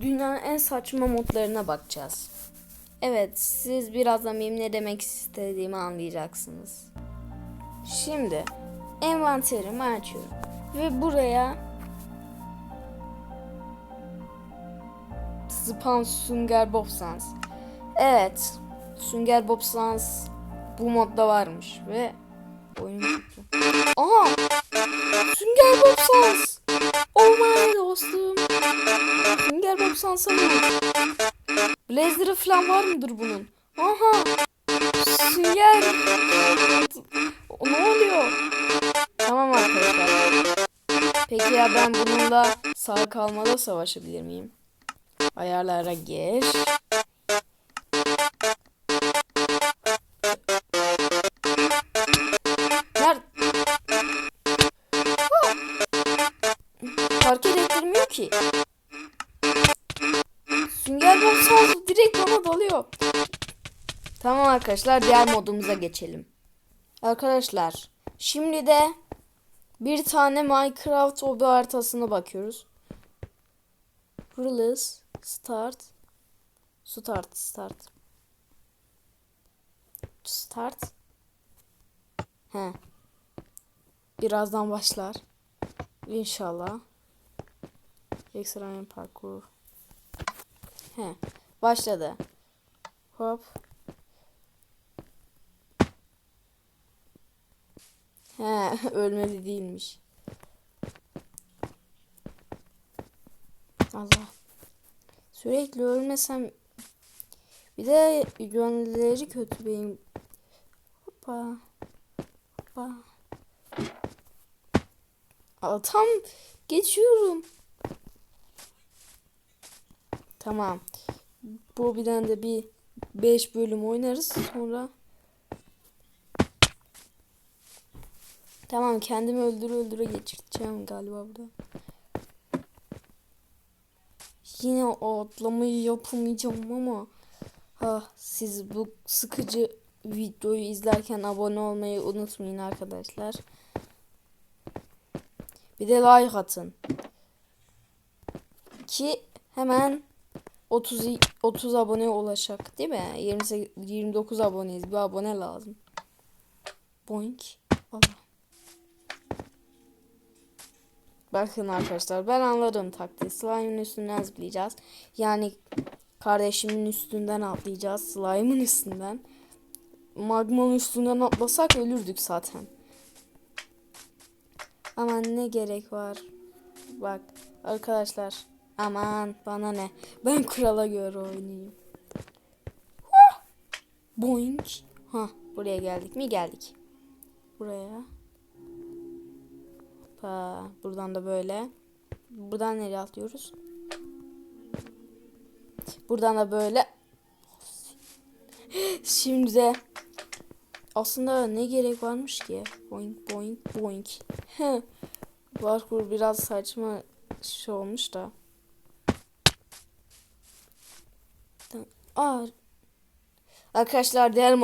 dünyanın en saçma modlarına bakacağız. Evet, siz birazdan benim ne demek istediğimi anlayacaksınız. Şimdi envanterimi açıyorum ve buraya Spam Sünger Bob Sans. Evet, Sünger Bob Sans bu modda varmış ve oyun. Aha! Mı? Blazer'ı falan var mıdır bunun? Aha! Sünger! Ne oluyor? Tamam arkadaşlar. Peki ya ben bununla sağ kalmada savaşabilir miyim? Ayarlara gir. Bob sağ direkt bana dalıyor. Tamam arkadaşlar diğer modumuza geçelim. Arkadaşlar şimdi de bir tane Minecraft obi haritasına bakıyoruz. Release, start, start, start. Start. He. Birazdan başlar. İnşallah. Ekstrem parkur. He. Başladı. Hop. He, ölmeli değilmiş. Allah. Sürekli ölmesem bir de yönleri kötü benim. Hoppa. Hoppa. Aa, tam geçiyorum. Tamam. Bu birden de bir 5 bölüm oynarız sonra. Tamam kendimi öldüre öldüre geçirteceğim galiba burada. Yine o atlamayı yapamayacağım ama ah, siz bu sıkıcı videoyu izlerken abone olmayı unutmayın arkadaşlar. Bir de like atın. Ki hemen 30 30 aboneye ulaşacak değil mi? 28 29 aboneyiz. Bir abone lazım. Boink. Allah. Bakın arkadaşlar ben anladım taktiği. Slime'ın üstünden zıplayacağız. Yani kardeşimin üstünden atlayacağız. Slime'ın üstünden. Magma'nın üstünden atlasak ölürdük zaten. Aman ne gerek var. Bak arkadaşlar. Aman bana ne. Ben kurala göre oynayayım. Huh! Boink. Ha buraya geldik mi? Geldik. Buraya. Ha, buradan da böyle. Buradan nereye atlıyoruz? Buradan da böyle. Şimdi aslında ne gerek varmış ki? Boink boink boink. Parkur biraz saçma şey olmuş da. Aa. Arkadaşlar diğer